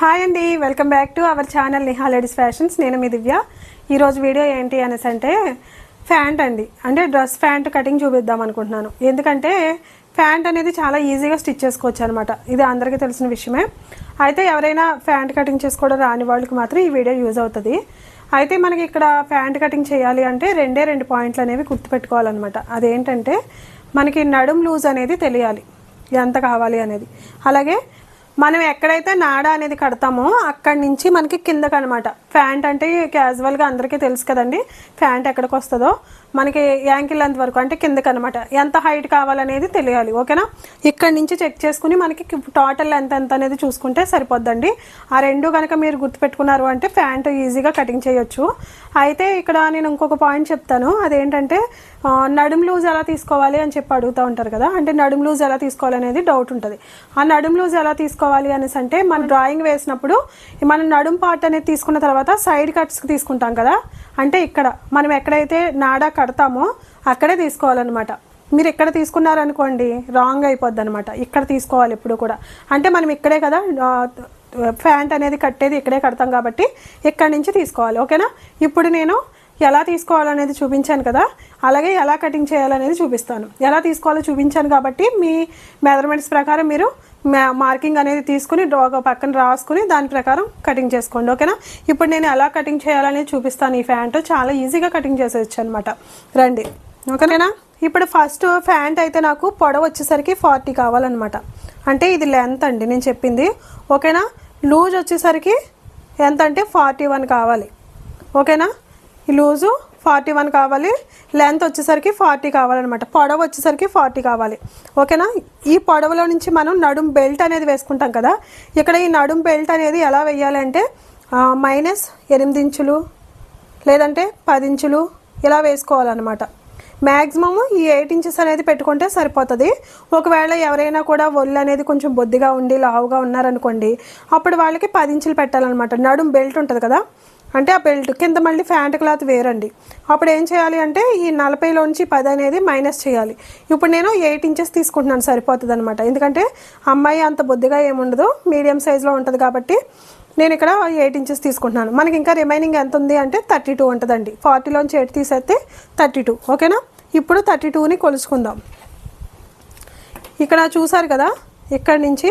Hi అండి welcome back to our channel Niha ladies fashions నేను మీ దివ్య. ఈరోజు వీడియో ఏంటి అనేసి అంటే ఫ్యాంట్ అండి. అంటే డ్రెస్ ఫ్యాంట్ కటింగ్ చూపిద్దాం అనుకుంటున్నాను. ఎందుకంటే ఫ్యాంట్ అనేది చాలా ఈజీగా స్టిచ్ చేసుకోవచ్చు అనమాట ఇది అందరికీ తెలిసిన విషయమే. అయితే ఎవరైనా ఫ్యాంట్ కటింగ్ చేసుకోవడం రాని వాళ్ళకి మాత్రం ఈ వీడియో యూజ్ అవుతుంది. అయితే మనకి ఇక్కడ ఫ్యాంట్ కటింగ్ చేయాలి అంటే రెండే రెండు పాయింట్లు అనేవి గుర్తుపెట్టుకోవాలన్నమాట. అదేంటంటే మనకి నడుం లూజ్ అనేది తెలియాలి. ఎంత కావాలి అనేది. అలాగే మనం ఎక్కడైతే నాడ అనేది కడతామో అక్కడి నుంచి మనకి కిందకనమాట. ప్యాంట్ అంటే క్యాజువల్గా అందరికీ తెలుసు కదండి. ప్యాంట్ ఎక్కడికి వస్తుందో? మనకి యాంకిల్ లెంత్ వరకు అంటే కిందకి అనమాట ఎంత హైట్ కావాలనేది తెలియాలి ఓకేనా? ఇక్కడి నుంచి చెక్ చేసుకుని మనకి టోటల్ ఎంత ఎంత అనేది చూసుకుంటే సరిపోద్దండి. ఆ రెండు కనుక మీరు గుర్తుపెట్టుకున్నారు అంటే ప్యాంటు ఈజీగా కటింగ్ చేయొచ్చు. అయితే ఇక్కడ నేను ఇంకొక పాయింట్ చెప్తాను. అదేంటంటే నడుం లూజ్ ఎలా తీసుకోవాలి అని చెప్పి అడుగుతూ ఉంటారు కదా. అంటే నడుం లూజ్ ఎలా తీసుకోవాలి అనేది డౌట్ ఉంటుంది. ఆ నడుం లూజ్ ఎలా తీసుకోవాలి అనేసి అంటే మన డ్రాయింగ్ వేసినప్పుడు మనం నడుం పార్ట్ అనేది తీసుకున్న తర్వాత సైడ్ కట్స్కి తీసుకుంటాం కదా. అంటే ఇక్కడ మనం ఎక్కడైతే నాడా కడతామో అక్కడే తీసుకోవాలన్నమాట. మీరు ఇక్కడ తీసుకున్నారనుకోండి రాంగ్ అయిపోద్ది అనమాట ఇక్కడ తీసుకోవాలి ఎప్పుడు కూడా. అంటే మనం ఇక్కడే కదా ప్యాంట్ ఫ్యాంట్ అనేది కట్టేది ఇక్కడే కడతాం కాబట్టి ఇక్కడ నుంచి తీసుకోవాలి. ఓకేనా? ఇప్పుడు నేను ఎలా తీసుకోవాలనేది చూపించాను కదా అలాగే ఎలా కటింగ్ చేయాలనేది చూపిస్తాను. ఎలా తీసుకోవాలో చూపించాను కాబట్టి మీ మెజర్మెంట్స్ ప్రకారం మీరు మార్కింగ్ అనేది తీసుకుని డ్రా- ఒక పక్కన రాసుకుని దాని ప్రకారం కటింగ్ చేసుకోండి ఓకేనా? ఇప్పుడు నేను ఎలా కటింగ్ చేయాలనేది చూపిస్తాను ఈ ఫ్యాంట్. చాలా ఈజీగా కటింగ్ చేసేయచ్చు అనమాట రండి ఓకేనా? ఇప్పుడు ఫస్ట్ ఫ్యాంట్ అయితే నాకు పొడవ వచ్చేసరికి ఫార్టీ కావాలన్నమాట. అంటే ఇది లెంత్ అండి నేను చెప్పింది ఓకేనా? లూజ్ వచ్చేసరికి ఎంత అంటే ఫార్టీ వన్ కావాలి ఓకేనా? ఈ లూజు ఫార్టీ వన్ కావాలి. లెంత్ వచ్చేసరికి ఫార్టీ కావాలన్నమాట. పొడవు వచ్చేసరికి ఫార్టీ కావాలి. ఓకేనా? ఈ పొడవులో నుంచి మనం నడుం బెల్ట్ అనేది వేసుకుంటాం కదా. ఇక్కడ ఈ నడుం బెల్ట్ అనేది ఎలా వేయాలంటే మైనస్ ఎనిమిది ఇంచులు లేదంటే పది ఇంచులు ఇలా వేసుకోవాలన్నమాట. మ్యాక్సిమమ్ ఈ ఎయిట్ ఇంచెస్ అనేది పెట్టుకుంటే సరిపోతుంది. ఒకవేళ ఎవరైనా కూడా ఒళ్ళు అనేది కొంచెం బొద్దిగా ఉండి లావుగా ఉన్నారనుకోండి అప్పుడు వాళ్ళకి పది ఇంచులు పెట్టాలన్నమాట. నడుం బెల్ట్ ఉంటుంది కదా. అంటే ఆ బెల్ట్ కింద మళ్ళీ ఫ్యాంట్ క్లాత్ వేరండి. అప్పుడు ఏం చేయాలి అంటే ఈ నలభైలోంచి పది అనేది మైనస్ చేయాలి. ఇప్పుడు నేను ఎయిట్ ఇంచెస్ తీసుకుంటున్నాను సరిపోతుంది అనమాట ఎందుకంటే అమ్మాయి అంత బొద్దిగా ఏముండదు మీడియం సైజులో ఉంటుంది కాబట్టి నేను ఇక్కడ ఎయిట్ ఇంచెస్ తీసుకుంటున్నాను. మనకి ఇంకా రిమైనింగ్ ఎంత ఉంది అంటే థర్టీ టూ ఉంటుందండి. ఫార్టీలోంచి ఎయిట్ తీసేస్తే థర్టీ టూ ఓకేనా? ఇప్పుడు థర్టీ టూని కొలుచుకుందాం ఇక్కడ చూసారు కదా ఇక్కడ నుంచి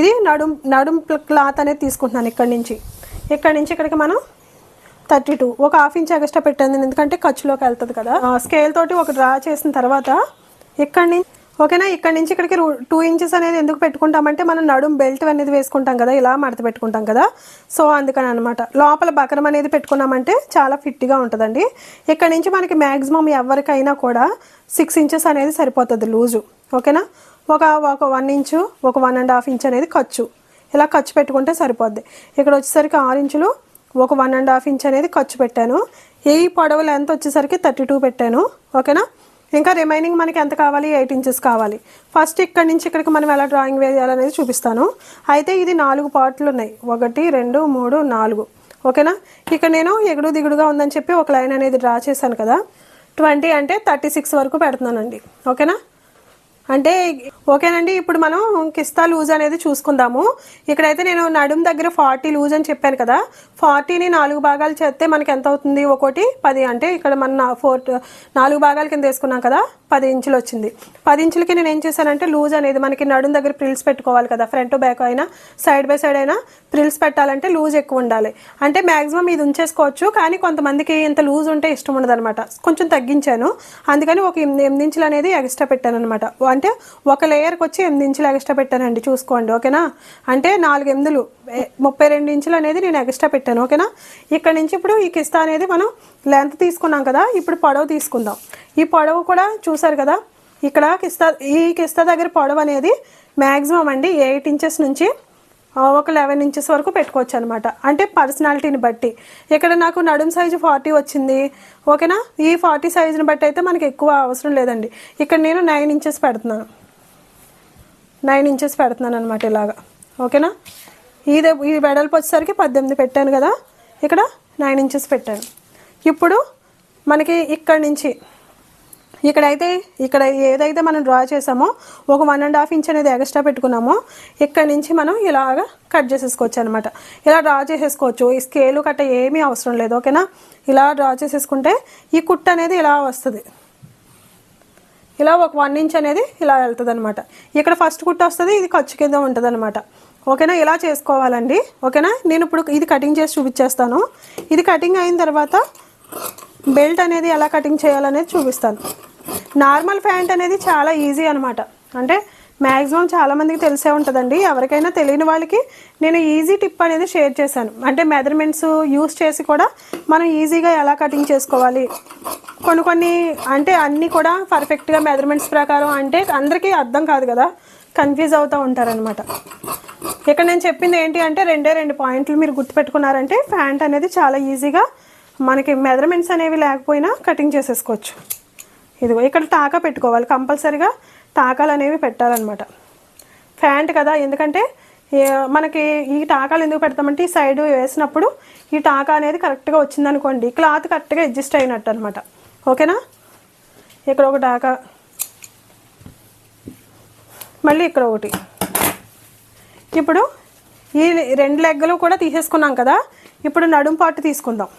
ఇది నడుం నడుం క్లాత్ అనేది తీసుకుంటున్నాను ఇక్కడ నుంచి. ఇక్కడ నుంచి ఇక్కడికి మనం థర్టీ టూ. ఒక హాఫ్ ఇంచ్ ఎక్స్ట్రా పెట్టాను ఎందుకంటే ఖర్చులోకి వెళ్తుంది కదా. స్కేల్ తోటి ఒక డ్రా చేసిన తర్వాత ఇక్కడ నుంచి ఓకేనా? ఇక్కడ నుంచి ఇక్కడికి టూ ఇంచెస్ అనేది ఎందుకు పెట్టుకుంటామంటే మనం నడుం బెల్ట్ అనేది వేసుకుంటాం కదా ఇలా మడత పెట్టుకుంటాం కదా. సో అందుకని అనమాట లోపల బకరం అనేది పెట్టుకున్నామంటే చాలా ఫిట్గా ఉంటుందండి. ఇక్కడ నుంచి మనకి మ్యాక్సిమం ఎవరికైనా కూడా సిక్స్ ఇంచెస్ అనేది సరిపోతుంది లూజు. ఓకేనా? ఒక ఒక వన్ ఇంచు ఒక వన్ అండ్ హాఫ్ ఇంచ్ అనేది ఖర్చు. ఇలా ఖర్చు పెట్టుకుంటే సరిపోద్ది. ఇక్కడ వచ్చేసరికి ఆరు ఇంచులు ఒక వన్ అండ్ హాఫ్ ఇంచ్ అనేది ఖర్చు పెట్టాను. ఈ పొడవు లెంత్ వచ్చేసరికి థర్టీ టూ పెట్టాను. ఓకేనా? ఇంకా రిమైనింగ్ మనకి ఎంత కావాలి? ఎయిట్ ఇంచెస్ కావాలి. ఫస్ట్ ఇక్కడ నుంచి ఇక్కడికి మనం ఎలా డ్రాయింగ్ వేయాలనేది చూపిస్తాను. అయితే ఇది నాలుగు పార్ట్లు ఉన్నాయి. ఒకటి రెండు మూడు నాలుగు. ఓకేనా? ఇక్కడ నేను ఎగుడు దిగుడుగా ఉందని చెప్పి ఒక లైన్ అనేది డ్రా చేశాను కదా. ట్వంటీ అంటే థర్టీ సిక్స్ వరకు పెడుతున్నానండి. ఓకేనా? అంటే ఓకేనండి ఇప్పుడు మనం కిస్తా లూజ్ అనేది చూసుకుందాము. ఇక్కడైతే నేను నడుం దగ్గర ఫార్టీ లూజ్ అని చెప్పాను కదా ఫార్టీని నాలుగు భాగాలు చేస్తే మనకి ఎంత అవుతుంది? ఒకటి పది. అంటే ఇక్కడ మన ఫోర్ నాలుగు భాగాల కింద వేసుకున్నాం కదా పది ఇంచులు వచ్చింది. పది ఇంచులకి నేను ఏం చేశానంటే లూజ్ అనేది మనకి నడుం దగ్గర ప్రిల్స్ పెట్టుకోవాలి కదా ఫ్రంట్ బ్యాక్ అయినా సైడ్ బై సైడ్ అయినా ప్రిల్స్ పెట్టాలంటే లూజ్ ఎక్కువ ఉండాలి. అంటే మ్యాక్సిమం ఇది ఉంచేసుకోవచ్చు కానీ కొంతమందికి ఇంత లూజ్ ఉంటే ఇష్టం ఉండదు కొంచెం తగ్గించాను. అందుకని ఒక ఎనిమిది ఎనిమిది ఇంచులు అనేది ఎక్స్ట్రా పెట్టాను అనమాట అంటే ఒక లేయర్కి వచ్చి ఎనిమిది ఇంచులు ఎక్స్ట్రా పెట్టానండి చూసుకోండి ఓకేనా? అంటే నాలుగు ఎనిమిదిలు ముప్పై రెండు ఇంచులు అనేది నేను ఎక్స్ట్రా పెట్టాను ఓకేనా? ఇక్కడ నుంచి ఇప్పుడు ఈ కిస్తా అనేది మనం లెంత్ తీసుకున్నాం కదా ఇప్పుడు పొడవు తీసుకుందాం. ఈ పొడవు కూడా చూసారు కదా ఇక్కడ కిస్తా ఈ కిస్తా దగ్గర పొడవు అనేది మ్యాక్సిమం అండి ఎయిట్ ఇంచెస్ నుంచి ఒక లెవెన్ ఇంచెస్ వరకు పెట్టుకోవచ్చు అనమాట అంటే పర్సనాలిటీని బట్టి. ఇక్కడ నాకు నడుం సైజు ఫార్టీ వచ్చింది. ఓకేనా? ఈ ఫార్టీ సైజుని బట్టి అయితే మనకి ఎక్కువ అవసరం లేదండి. ఇక్కడ నేను నైన్ ఇంచెస్ పెడుతున్నాను నైన్ ఇంచెస్ పెడుతున్నాను అనమాట ఇలాగా. ఓకేనా? ఇది ఈ వెడల్పు వచ్చేసరికి పద్దెనిమిది పెట్టాను కదా. ఇక్కడ నైన్ ఇంచెస్ పెట్టాను. ఇప్పుడు మనకి ఇక్కడి నుంచి ఇక్కడైతే ఇక్కడ ఏదైతే మనం డ్రా చేసామో ఒక వన్ అండ్ హాఫ్ ఇంచ్ అనేది ఎక్స్ట్రా పెట్టుకున్నామో ఇక్కడ నుంచి మనం ఇలాగా కట్ చేసేసుకోవచ్చు అనమాట ఇలా డ్రా చేసేసుకోవచ్చు. ఈ స్కేలు కట్ట ఏమీ అవసరం లేదు ఓకేనా ఇలా డ్రా చేసేసుకుంటే ఈ కుట్ అనేది ఇలా వస్తుంది. ఇలా ఒక వన్ ఇంచ్ అనేది ఇలా వెళ్తుంది అనమాట ఇక్కడ ఫస్ట్ కుట్ట వస్తుంది ఇది ఖర్చు కింద ఉంటుంది అనమాట ఓకేనా ఇలా చేసుకోవాలండి. ఓకేనా నేను ఇప్పుడు ఇది కటింగ్ చేసి చూపించేస్తాను. ఇది కటింగ్ అయిన తర్వాత బెల్ట్ అనేది ఎలా కటింగ్ చేయాలనేది చూపిస్తాను. నార్మల్ ప్యాంట్ అనేది చాలా ఈజీ అనమాట అంటే మ్యాక్సిమం చాలామందికి తెలిసే ఉంటుందండి. ఎవరికైనా తెలియని వాళ్ళకి నేను ఈజీ టిప్ అనేది షేర్ చేశాను. అంటే మెజర్మెంట్స్ యూస్ చేసి కూడా మనం ఈజీగా ఎలా కటింగ్ చేసుకోవాలి. కొన్ని కొన్ని అంటే అన్నీ కూడా పర్ఫెక్ట్గా మెజర్మెంట్స్ ప్రకారం అంటే అందరికీ అర్థం కాదు కదా. కన్ఫ్యూజ్ అవుతూ ఉంటారనమాట ఇక్కడ నేను చెప్పింది ఏంటి అంటే రెండే రెండు పాయింట్లు మీరు గుర్తుపెట్టుకున్నారంటే ప్యాంట్ అనేది చాలా ఈజీగా మనకి మెజర్మెంట్స్ అనేవి లేకపోయినా కటింగ్ చేసేసుకోవచ్చు. ఇదిగో ఇక్కడ టాకా పెట్టుకోవాలి కంపల్సరీగా టాకాలు అనేవి పెట్టాలన్నమాట. ప్యాంట్ కదా ఎందుకంటే మనకి ఈ టాకాలు ఎందుకు పెడతామంటే ఈ సైడ్ వేసినప్పుడు ఈ టాకా అనేది కరెక్ట్గా వచ్చిందనుకోండి క్లాత్ కరెక్ట్గా అడ్జస్ట్ అయినట్టు అనమాట ఓకేనా? ఇక్కడ ఒక టాకా. మళ్ళీ ఇక్కడ ఒకటి. ఇప్పుడు ఈ రెండు లెగ్గలు కూడా తీసేసుకున్నాం కదా ఇప్పుడు నడుం పాటు తీసుకుందాం.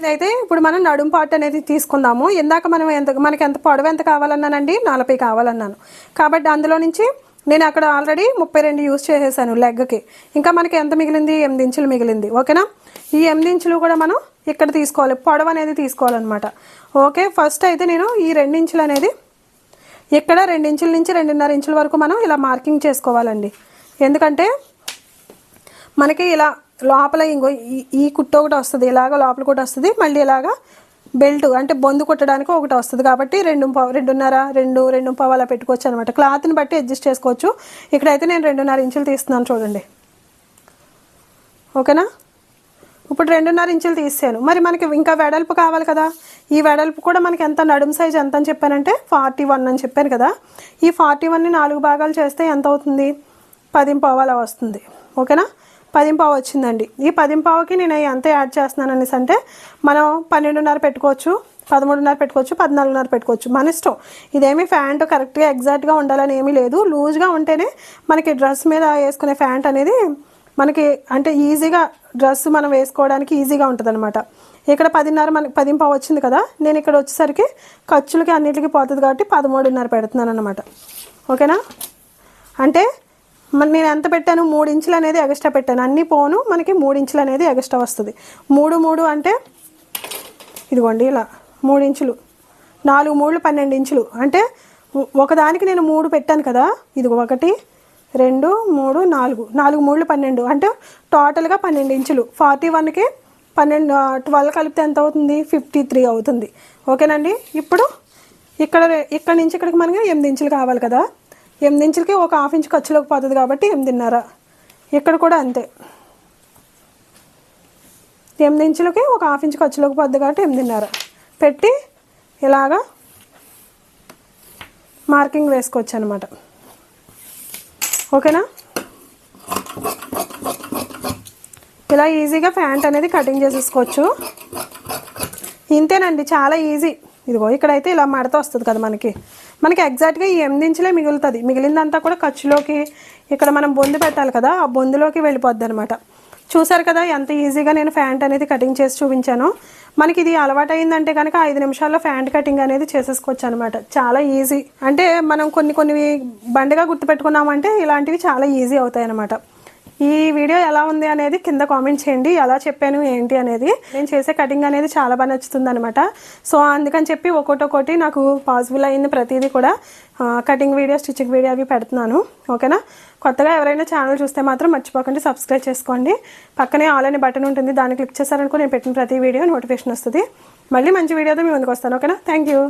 ఇదైతే ఇప్పుడు మనం నడుం పార్ట్ అనేది తీసుకుందాము. ఇందాక మనం ఎంత మనకి ఎంత పొడవు ఎంత కావాలన్నానండి? నలభై కావాలన్నాను. కాబట్టి అందులో నుంచి నేను అక్కడ ఆల్రెడీ ముప్పై రెండు యూస్ చేసేసాను లెగ్కి. ఇంకా మనకి ఎంత మిగిలింది? ఎనిమిది ఇంచులు మిగిలింది. ఓకేనా? ఈ ఎనిమిది ఇంచులు కూడా మనం ఇక్కడ తీసుకోవాలి. పొడవు అనేది తీసుకోవాలన్నమాట. ఓకే? ఫస్ట్ అయితే నేను ఈ రెండు ఇంచులు అనేది ఇక్కడ రెండు ఇంచుల నుంచి రెండున్నర ఇంచుల వరకు మనం ఇలా మార్కింగ్ చేసుకోవాలండి. ఎందుకంటే మనకి ఇలా లోపల ఇంకో ఈ- ఈ కుట్టు ఒకటి వస్తుంది. ఇలాగ లోపల కూడా వస్తుంది. మళ్ళీ ఇలాగా బెల్ట్ అంటే బొందు కుట్టడానికి ఒకటి వస్తుంది. కాబట్టి రెండు రెండున్నర రెండు రెండు పావు అలా పెట్టుకోవచ్చు అనమాట క్లాత్ని బట్టి అడ్జస్ట్ చేసుకోవచ్చు. ఇక్కడైతే నేను రెండున్నర ఇంచులు తీస్తున్నాను చూడండి. ఓకేనా? ఇప్పుడు రెండున్నర ఇంచులు తీసాను. మరి మనకి ఇంకా వెడల్పు కావాలి కదా? ఈ వెడల్పు కూడా మనకి ఎంత నడుము సైజ్ ఎంత అని చెప్పానంటే ఫార్టీ వన్ అని చెప్పాను కదా. ఈ ఫార్టీ వన్ని నాలుగు భాగాలు చేస్తే ఎంత అవుతుంది? పదింపావు అలా వస్తుంది. ఓకేనా? పదింపావు వచ్చిందండి. ఈ పదింపావుకి నేను ఎంత యాడ్ చేస్తున్నాను అనేసి అంటే మనం పన్నెండున్నర పెట్టుకోవచ్చు పదమూడున్నర పెట్టుకోవచ్చు పద్నాలుగున్నర పెట్టుకోవచ్చు. మన ఇష్టం. ఇదేమి ఫ్యాంట్ కరెక్ట్గా ఎగ్జాక్ట్గా ఉండాలని ఏమీ లేదు. లూజ్గా ఉంటేనే మనకి డ్రెస్ మీద వేసుకునే ఫ్యాంట్ అనేది మనకి అంటే ఈజీగా డ్రెస్ మనం వేసుకోవడానికి ఈజీగా ఉంటుంది అనమాట ఇక్కడ పదిన్నర మనకి పదింపావు వచ్చింది కదా నేను ఇక్కడ వచ్చేసరికి ఖర్చులకి అన్నిటికీ పోతుంది కాబట్టి పదమూడున్నర పెడుతున్నాను అనమాట ఓకేనా? అంటే నేను ఎంత పెట్టాను? మూడు ఇంచులు అనేది ఎగస్ట్రా పెట్టాను. అన్ని పోను మనకి మూడు ఇంచులు అనేది ఎగస్ట్రా వస్తుంది. మూడు మూడు అంటే ఇదిగోండి ఇలా మూడు ఇంచులు. నాలుగు మూడు పన్నెండు ఇంచులు. అంటే ఒకదానికి నేను మూడు పెట్టాను కదా ఇది ఒకటి రెండు మూడు నాలుగు. నాలుగు మూడు పన్నెండు. అంటే టోటల్గా పన్నెండు ఇంచులు. ఫార్టీ వన్కి పన్నెండు ట్వెల్వ్ కలిపితే ఎంత అవుతుంది? ఫిఫ్టీ త్రీ అవుతుంది. ఓకేనండి? ఇప్పుడు ఇక్కడ ఇక్కడ నుంచి ఇక్కడికి మనకి ఎనిమిది ఇంచులు కావాలి కదా. ఎనిమిది ఇంచులకి ఒక హాఫ్ ఇంచ్ ఖర్చులోకి పోతుంది కాబట్టి ఎనిమిదిన్నర. ఇక్కడ కూడా అంతే. ఎనిమిది ఇంచులకి ఒక హాఫ్ ఇంచ్ ఖర్చులోకి పోద్ది కాబట్టి ఎనిమిదిన్నర. పెట్టి ఇలాగా మార్కింగ్ వేసుకోవచ్చు అనమాట ఓకేనా? ఇలా ఈజీగా ప్యాంట్ అనేది కటింగ్ చేసేసుకోవచ్చు. ఇంతేనండి చాలా ఈజీ. ఇదిగో ఇక్కడైతే ఇలా మడత వస్తుంది కదా మనకి. మనకి ఎగ్జాక్ట్గా ఈ ఎనిమిది ఇంచులే మిగులుతుంది. మిగిలిందంతా కూడా ఖర్చులోకి ఇక్కడ మనం బొందు పెట్టాలి కదా ఆ బొందులోకి వెళ్ళిపోద్ది అనమాట చూసారు కదా ఎంత ఈజీగా నేను ఫ్యాంట్ అనేది కటింగ్ చేసి చూపించాను. మనకి ఇది అలవాటు అయిందంటే కనుక ఐదు నిమిషాల్లో ఫ్యాంట్ కటింగ్ అనేది చేసేసుకోవచ్చు అనమాట చాలా ఈజీ అంటే మనం కొన్ని కొన్ని బండిగా గుర్తుపెట్టుకున్నామంటే ఇలాంటివి చాలా ఈజీ అవుతాయి అనమాట ఈ వీడియో ఎలా ఉంది అనేది కింద కామెంట్ చేయండి. ఎలా చెప్పాను ఏంటి అనేది. నేను చేసే కటింగ్ అనేది చాలా బాగా నచ్చుతుంది అనమాట సో అందుకని చెప్పి ఒకటొకటి నాకు పాసిబుల్ అయింది ప్రతిదీ కూడా. కటింగ్ వీడియో స్టిచ్చింగ్ వీడియో అవి పెడుతున్నాను. ఓకేనా? కొత్తగా ఎవరైనా ఛానల్ చూస్తే మాత్రం మర్చిపోకండి సబ్స్క్రైబ్ చేసుకోండి. పక్కనే ఆల్ అనే బటన్ ఉంటుంది. దాన్ని క్లిక్ చేశారనుకో నేను పెట్టిన ప్రతి వీడియో నోటిఫికేషన్ వస్తుంది. మళ్ళీ మంచి వీడియోతో మీ ముందుకు వస్తాను. ఓకేనా? Thank you